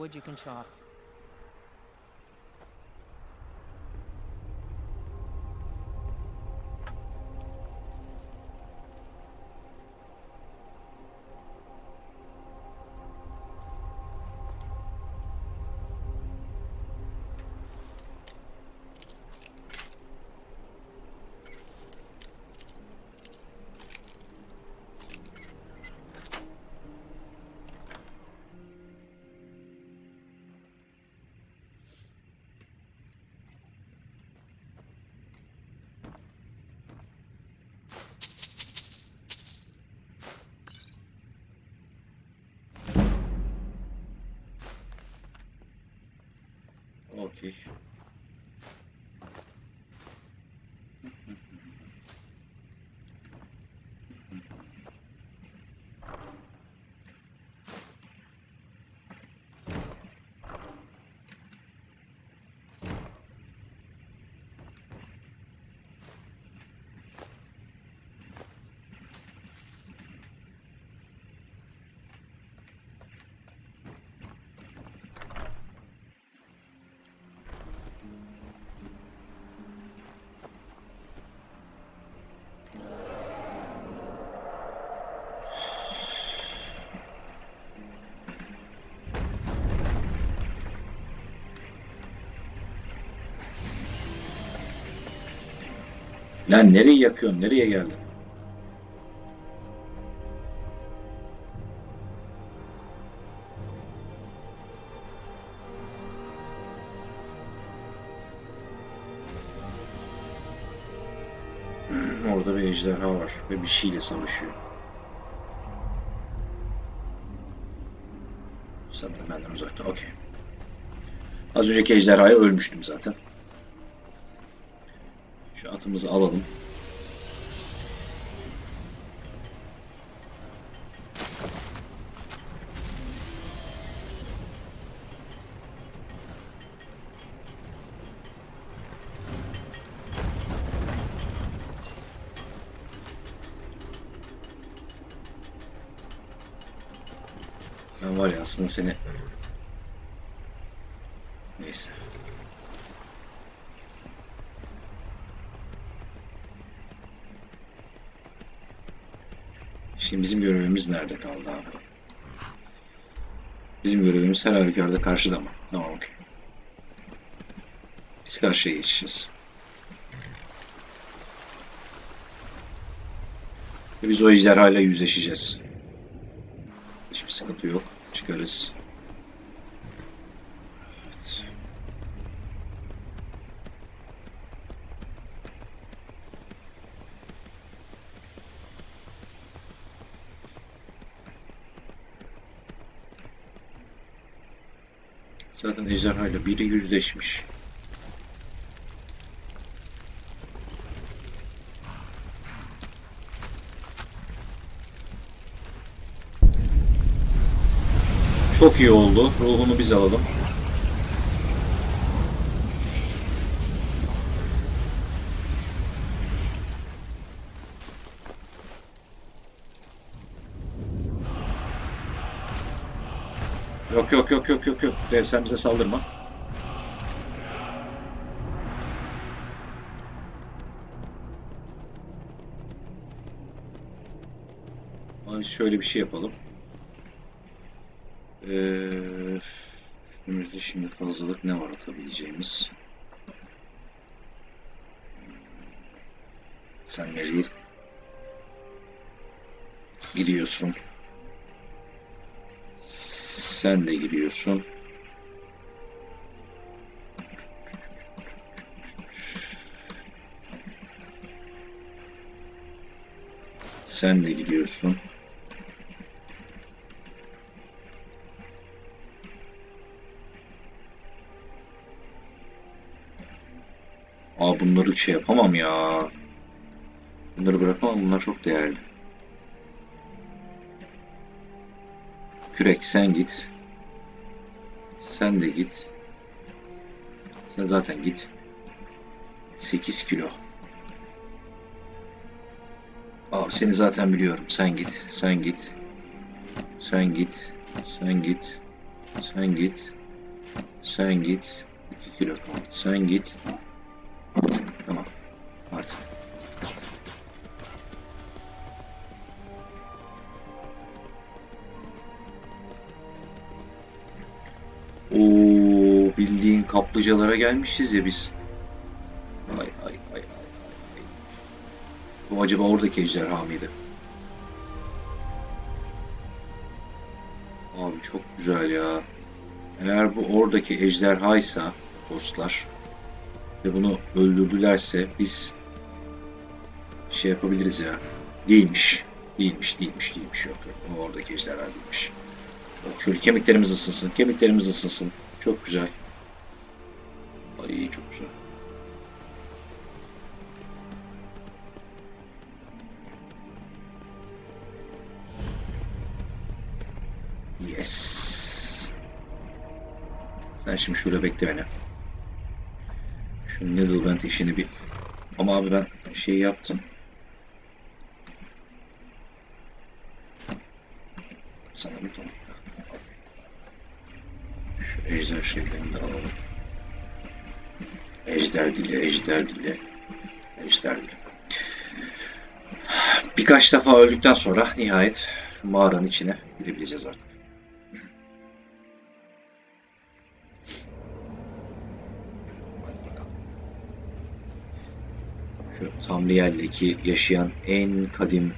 Wood you can chop. Lan nereye yakıyorsun? Nereye geldin? Orada bir ejderha var ve bir şeyle savaşıyor. Sanırım benden uzakta. Okey. Az önceki ejderhaya ölmüştüm zaten. Şu atımızı alalım. Ben var ya aslında seni... Neyse. Şimdi bizim görevimiz nerede kaldı abi? Bizim görevimiz her halükarda karşıda mı? Tamam okey. Biz karşıya geçeceğiz. Ve biz o ejderhayla yüzleşeceğiz. Hiçbir sıkıntı yok. Çıkarız. Zaten ejderhayla biri yüzleşmiş. Çok iyi oldu. Ruhunu biz alalım. Yok yok yok yok yok yok. Dev sen bize saldırma. Abi şöyle bir şey yapalım. Ee, üstümüzde şimdi fazlalık ne var atabileceğimiz? Sen mecbur gidiyorsun. Sen de gidiyorsun. Sen de gidiyorsun. Aa bunları şey yapamam ya. Bunları bırakamam. Bunlar çok değerli. Kürek sen git. Sen de git. Sen zaten git. 8 kilo. Abi seni zaten biliyorum. Sen git. Sen git. Sen git. Sen git. Sen git. Sen git. 2 kilo kaldı. Sen git. Bildiğin kaplıcalara gelmişiz ya biz. Ay ay ay ay. Bu acaba oradaki ejderha mıydı? Abi çok güzel ya. Eğer bu oradaki ejderhaysa dostlar ve bunu öldürdülerse biz şey yapabiliriz ya. Değilmiş. Değilmiş, değilmiş, değilmiş. Yok yok. Oradaki ejderha değilmiş. Şöyle kemiklerimiz ısınsın. Kemiklerimiz ısınsın. Çok güzel. Ay çok güzel. Yes. Sen şimdi şurada bekle beni. Şu Needleband işini bir... Ama abi ben şey yaptım. Sana bir. Şu ejder şeylerini de alalım. Ejder dili, ejder dili, ejder dili. Birkaç defa öldükten sonra nihayet şu mağaranın içine girebileceğiz artık. Şu Tamriyel'deki yaşayan en kadim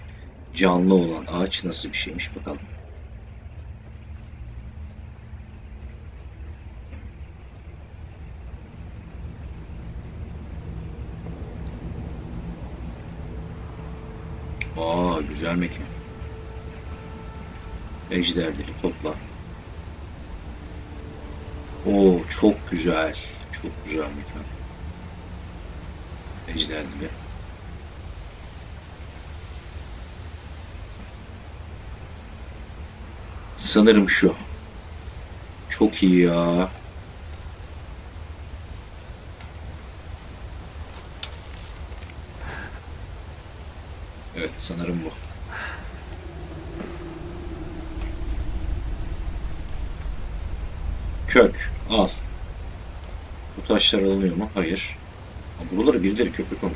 canlı olan ağaç nasıl bir şeymiş bakalım. Güzel mekan. Ejderleri topla. Oo çok güzel. Çok güzel mekan. Ejderleri. Sanırım şu. Çok iyi ya. Evet sanırım bu. Kök al. Bu taşlar alınıyor mu? Hayır. Ha, Buraları birileri köprü friend.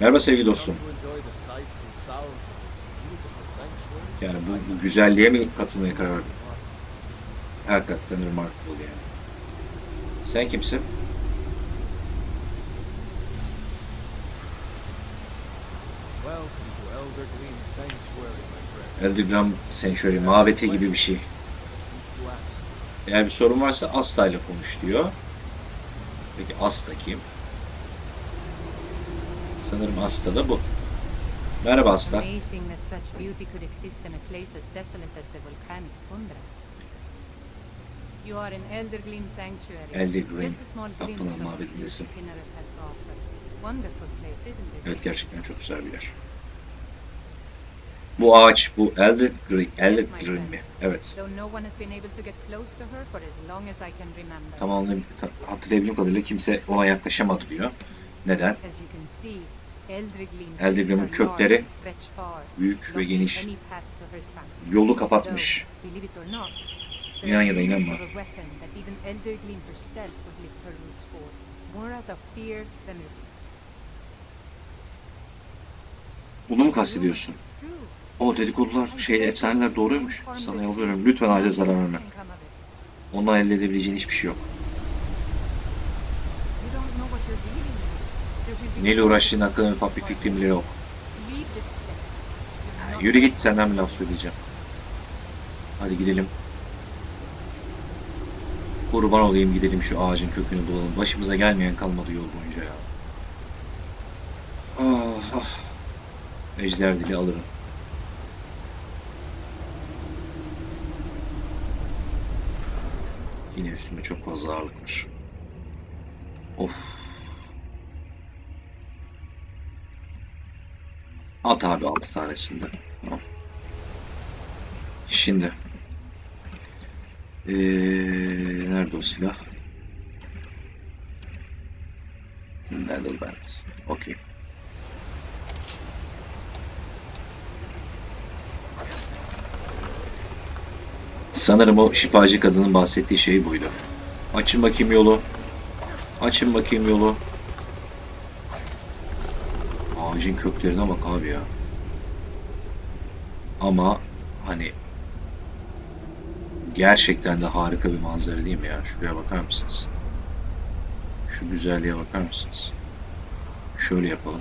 Merhaba sevgili dostum. Yani bu, bu güzelliğe mi katılmaya karar verdin? Hakikaten remarkable yani. Sen kimsin? Elder. Eldergram Sanctuary mabeti gibi bir şey. Eğer bir sorun varsa Asta ile konuş diyor. Peki Asta kim? Sanırım Asta da bu. Merhaba Asta. You are in Eldergleam Sanctuary. Eldergleam Just a small glimpse of what. Wonderful place, isn't it? Evet gerçekten çok güzel bir yer. Bu ağaç, bu Eldergrim, Eldergrim mi? Evet. Though no one has been able to get close to her for as long as I can remember. Tamam ta- hatırlayabildiğim kadarıyla kimse ona yaklaşamadı diyor. Neden? Eldergrim'in kökleri Büyük ve geniş. Yolu kapatmış. İnan ya da inanma. more out of fear than respect. Bunu mu kastediyorsun? O dedikodular, şey, efsaneler doğruymuş. Sana yalvarıyorum. Lütfen ağaca zarar verme. Onunla elde edebileceğin hiçbir şey yok. Neyle uğraştığın hakkında ufak bir fikrim bile yok. Yürü git senden bir laf söyleyeceğim. Hadi gidelim. Kurban olayım gidelim şu ağacın kökünü bulalım. Başımıza gelmeyen kalmadı yol boyunca ya. Ejder dili alırım. Yine üstüme çok fazla ağırlık var. Of. At abi altı tanesinde. Tamam. Şimdi. Ee, nerede o silah? Needleband. Okey. Sanırım o şifacı kadının bahsettiği şey buydu. Açın bakayım yolu. Açın bakayım yolu. Ağacın köklerine bak abi ya. Ama hani gerçekten de harika bir manzara değil mi ya? Şuraya bakar mısınız? Şu güzelliğe bakar mısınız? Şöyle yapalım.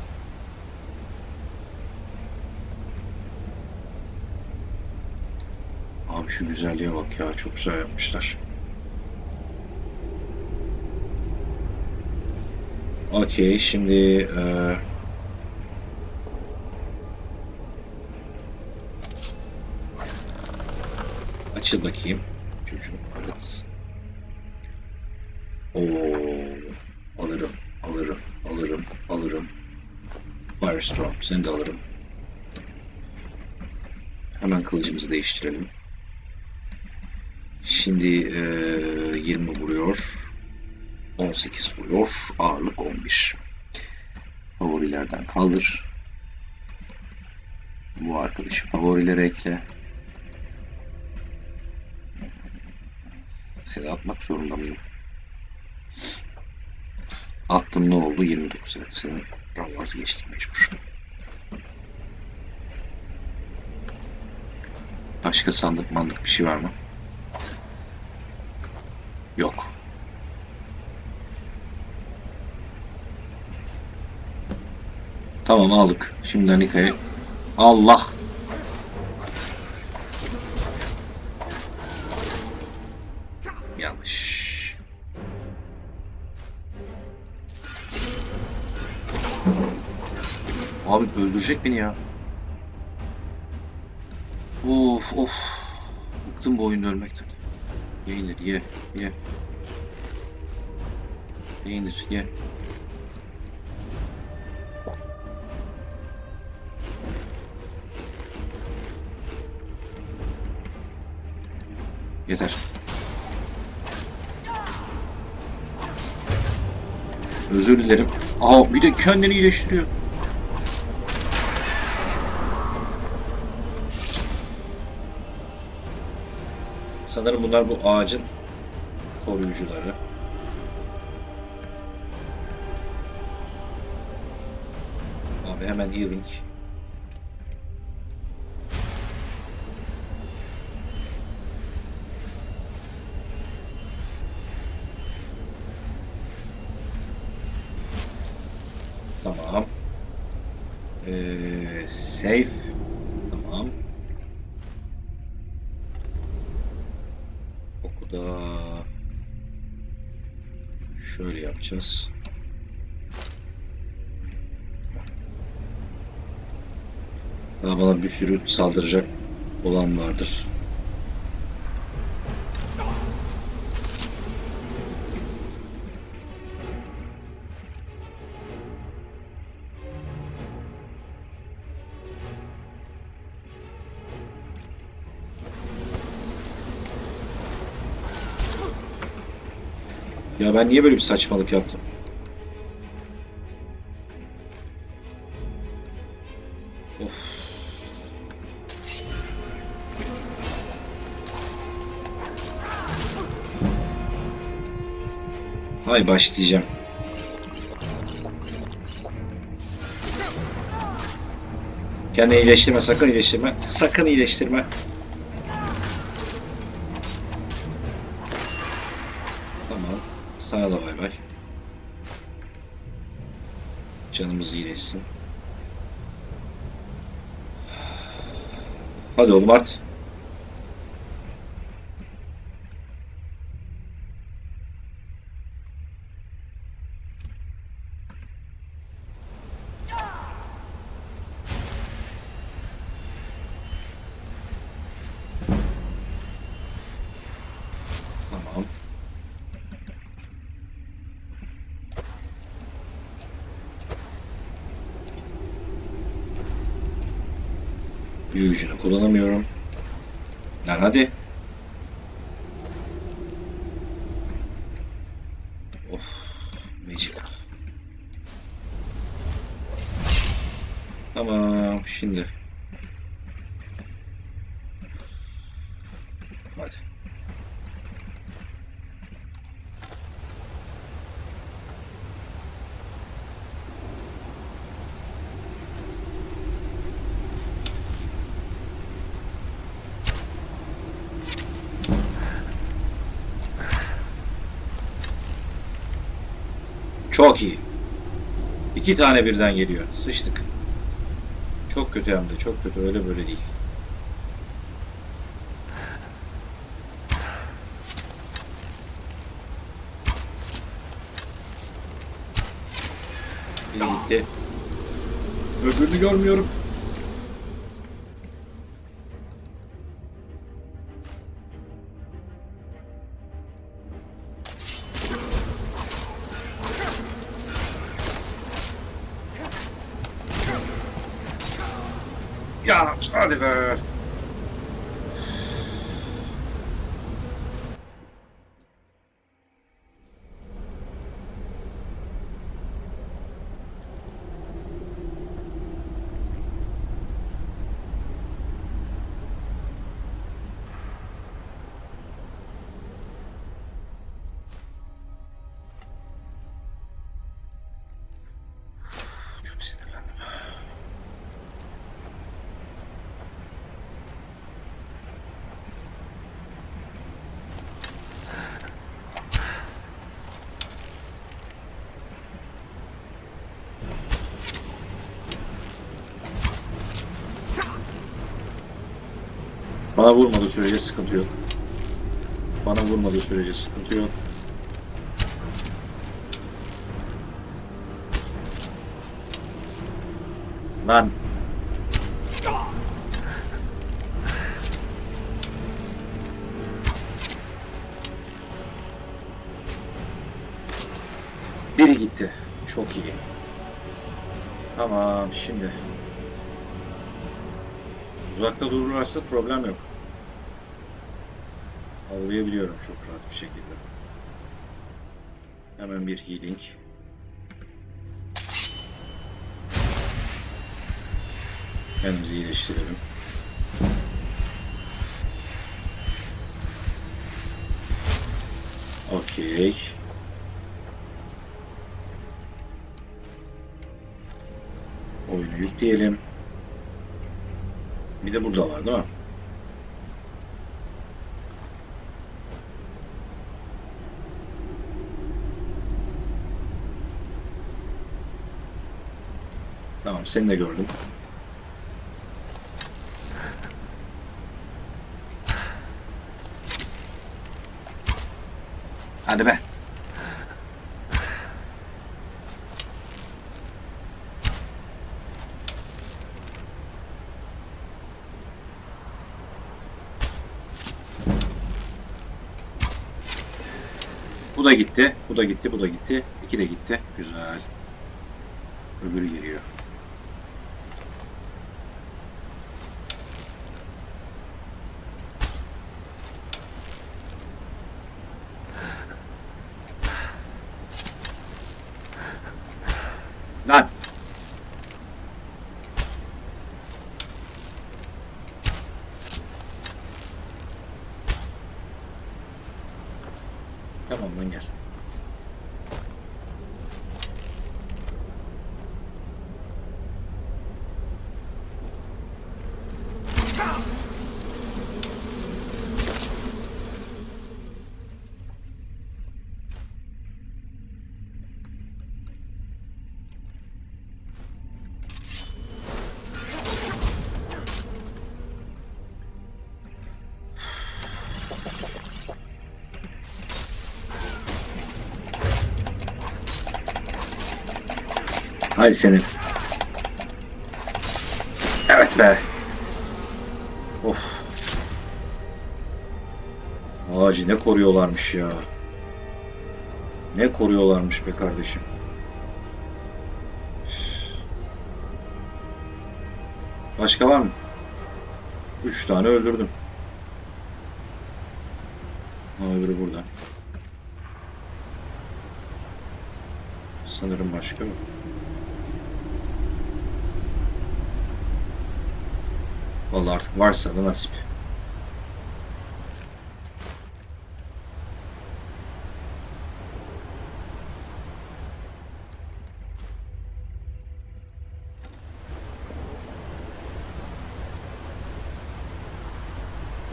Abi şu güzelliğe bak ya. Çok güzel yapmışlar. Okey şimdi eee Açıl bakayım. Çocuğum. Evet. Oo, alırım, alırım, alırım, alırım. Firestorm, seni de alırım. Hemen kılıcımızı değiştirelim. Şimdi eee 20 vuruyor. 18 vuruyor. Ağırlık 11. Favorilerden kaldır. Bu arkadaşı favorilere ekle. Seni atmak zorunda mıyım? Attım ne oldu? 29 evet seni vazgeçtim mecbur. Başka sandık mandık bir şey var mı? Yok. Tamam aldık. Şimdi Anika'yı Allah Yanlış. Abi öldürecek beni ya. Of of. Bıktım bu oyunda ölmekten. Yenir ye ye. Yenir ye. Yeter. Özür dilerim. Aa bir de kendini iyileştiriyor. Sanırım bunlar bu ağacın koruyucuları. Abi hemen healing. Yapacağız. Daha bana bir sürü saldıracak olan vardır. Ya ben niye böyle bir saçmalık yaptım? Hay başlayacağım. Kendini iyileştirme, sakın iyileştirme. Sakın iyileştirme. Sana da bay bay. Canımız iyileşsin. Hadi oğlum art. Tamam. Büyücünü kullanamıyorum. Lan hadi. Of. Magic. Tamam şimdi. Hadi. Çok iyi. İki tane birden geliyor. Sıçtık. Çok kötü hem de. Çok kötü. Öyle böyle değil. Biri gitti. Öbürünü görmüyorum. Ya hadi be. Çok Bana vurmadığı sürece sıkıntı yok. Bana vurmadığı sürece sıkıntı yok. Lan. Biri gitti. Çok iyi. Tamam şimdi. Uzakta dururlarsa problem yok. Avlayabiliyorum çok rahat bir şekilde. Hemen bir healing. Kendimizi iyileştirelim. Okey. Oyunu yükleyelim. Bir de burada var değil mi? Tamam seni de gördüm. Hadi be. Bu da gitti, bu da gitti, bu da gitti. İki de gitti. Güzel. Öbürü geliyor. Hadi senin. Evet be. Of. Ağacı ne koruyorlarmış ya. Ne koruyorlarmış be kardeşim. Başka var mı? Üç tane öldürdüm. Ha öbürü burada. Sanırım başka yok. Vallahi artık varsa da nasip.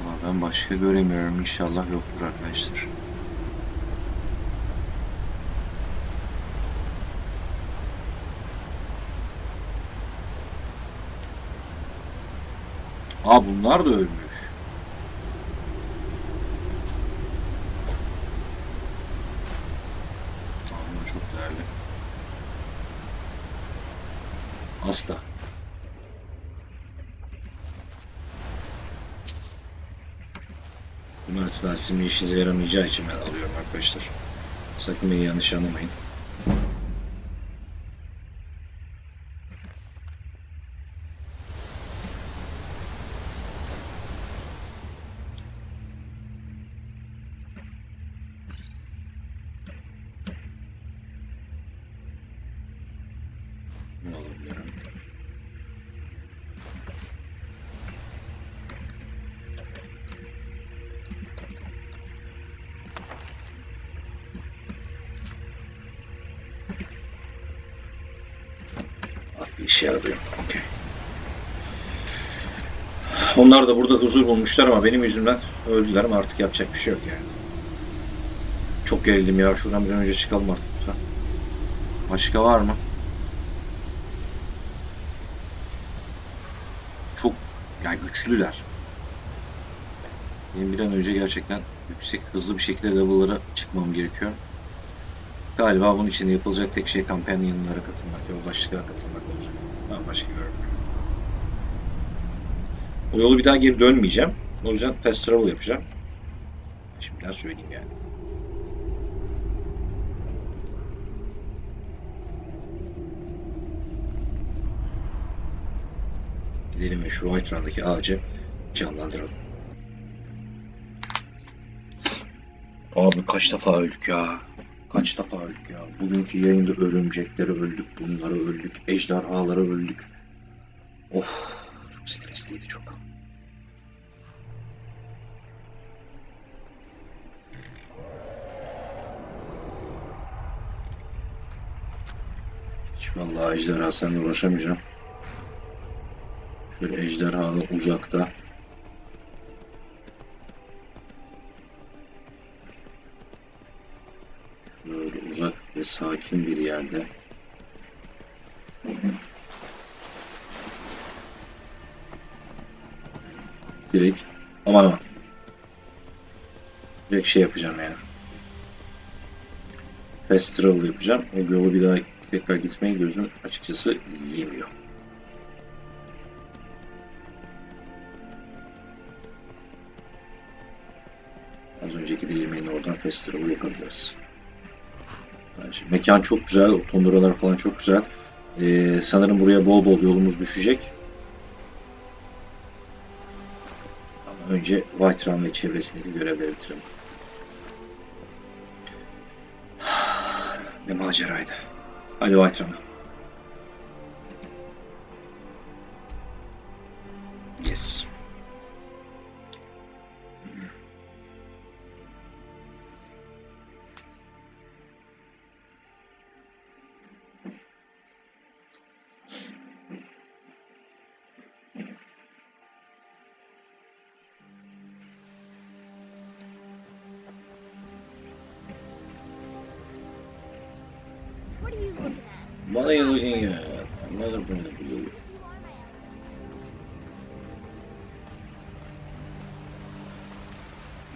Ama ben başka göremiyorum. İnşallah yoktur arkadaşlar. Aa bunlar da ölmüş. Aa, bunlar çok değerli. Asla. Bunlar sizin bir işinize yaramayacağı için ben alıyorum arkadaşlar. Sakın beni yanlış anlamayın. Yarıyor. Okey. Onlar da burada huzur bulmuşlar ama benim yüzümden öldüler ama artık yapacak bir şey yok yani. Çok gerildim ya. Şuradan bir önce çıkalım artık. Başka var mı? Çok yani güçlüler. Benim bir an önce gerçekten yüksek hızlı bir şekilde level'lara çıkmam gerekiyor. Galiba bunun için yapılacak tek şey kampanyalara katılmak, yoldaşlığa katılmak olacak. Ben başka görmüyorum. O yolu bir daha geri dönmeyeceğim. O yüzden fast travel yapacağım. Şimdiden söyleyeyim yani. Gidelim ve şu White Run'daki ağacı canlandıralım. Abi kaç defa öldük ya. Kaç defa öldük ya. Bugünkü yayında örümceklere öldük, bunlara öldük, ejderhalara öldük. Of, çok stresliydi çok. Hiç vallahi ejderha seninle uğraşamayacağım. Şöyle ejderhalı uzakta. Şöyle uzak ve sakin bir yerde. Direkt aman aman. Direkt şey yapacağım yani. Fast travel yapacağım. O yolu bir daha tekrar gitmeye gözüm açıkçası yemiyor. Az önceki değirmenin oradan fast travel yapabiliriz. Bence mekan çok güzel, o tonduralar falan çok güzel. Ee, sanırım buraya bol bol yolumuz düşecek. Ama önce White Run ve çevresindeki görevleri bitirelim. Ne maceraydı. Hadi White Run'a. Yes. What are you looking at? Another brand of blue.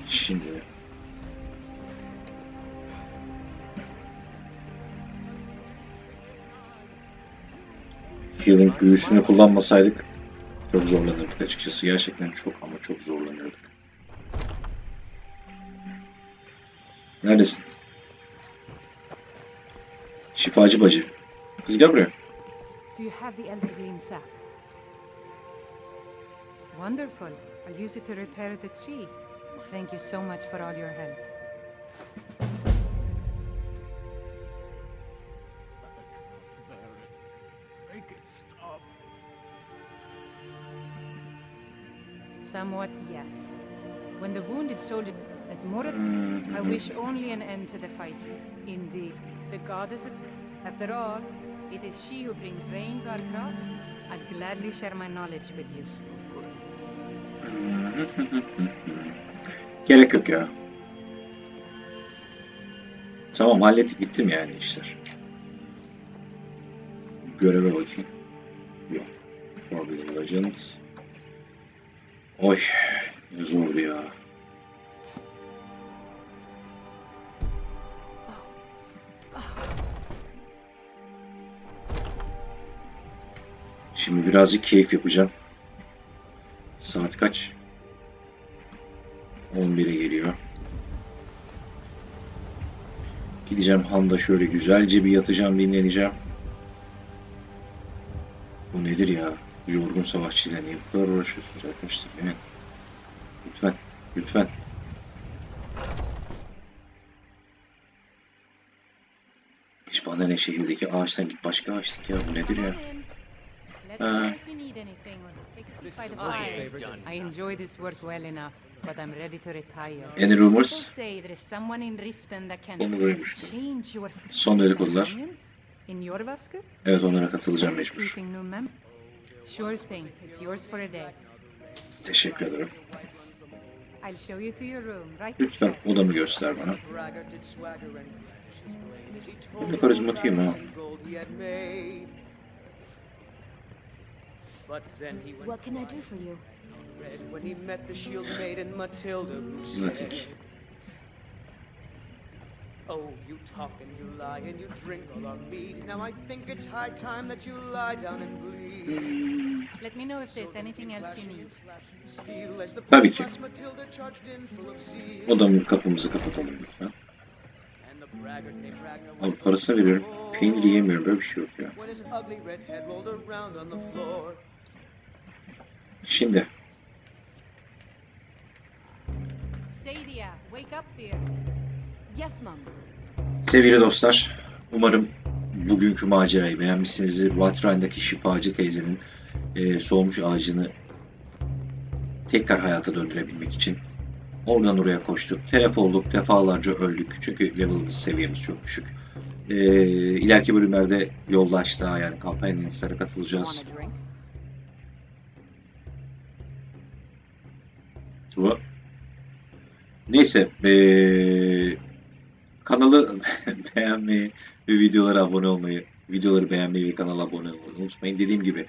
Şimdi Healing büyüsünü kullanmasaydık çok zorlanırdık açıkçası. Gerçekten çok ama çok zorlanırdık. Neredesin? Şifacı bacı. Gel buraya. Do you have the Elder Gleam sap? Wonderful. I'll use it to repair the tree. Thank you so much for all your help. Bear it. Make it stop. Somewhat, yes. When the wounded soldier as Morat, I wish only an end to the fight. Indeed, the goddess. After all, it is she who brings rain to our crops. I'll gladly share my knowledge with you. Gerek yok ya. Tamam hallettik bitti mi yani işler? Göreve bakayım. Yok. Forbidden Legend. Oy. Ne zordu ya. Şimdi birazcık keyif yapacağım. Saat kaç? 11'e geliyor. Gideceğim handa şöyle güzelce bir yatacağım, dinleneceğim. Bu nedir ya? Yorgun savaşçıyla niye bu kadar uğraşıyorsunuz arkadaşlar? Yani lütfen, lütfen. Hiç bana ne şehirdeki ağaçtan git başka ağaç dik ya. Bu nedir ya? İf you need anything take a seat by the fire. I enjoy this work well enough, but I'm ready to retire. Any rumors? People say there is someone in Riften that can Onu duymuştum. change your Son dedikodular. companions in your basket. Evet onlara katılacağım mecbur. Recruiting new mem- Sure thing. It's yours for a day. Teşekkür ederim. I'll show you to your room right this Lütfen way. odamı göster bana. Braggart did swagger But then he went What can I do for you? red when he met the shield maiden Matilda who said, Oh, you talk and you lie and you drink all our mead. Now I think it's high time that you lie down and bleed. Let me know if there's anything else you need. Steel as the Tabii ki. plus Matilda charged in full of zeal. Odamın kapımızı kapatalım lütfen. And the braggart named Ragnar Abi parasını veriyorum. Peynir yiyemiyorum. Böyle bir şey yok ya. Şimdi sevgili dostlar umarım bugünkü macerayı beğenmişsinizdir. Vatrayn'daki şifacı teyzenin e, solmuş ağacını tekrar hayata döndürebilmek için oradan oraya koştuk. Telef olduk. Defalarca öldük. Çünkü level'ımız seviyemiz çok düşük. E, ileriki bölümlerde yoldaşlığa yani kampanyalara katılacağız. Neyse, eee, kanalı beğenmeyi ve videolara abone olmayı, videoları beğenmeyi ve kanala abone olmayı unutmayın. Dediğim gibi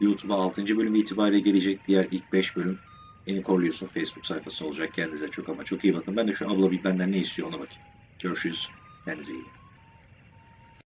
YouTube'a 6. bölüm itibariyle gelecek diğer ilk 5 bölüm Eni Korluyorsun Facebook sayfası olacak. Kendinize çok ama çok iyi bakın. Ben de şu abla bir benden ne istiyor ona bakayım. Görüşürüz. Kendinize iyi bakın.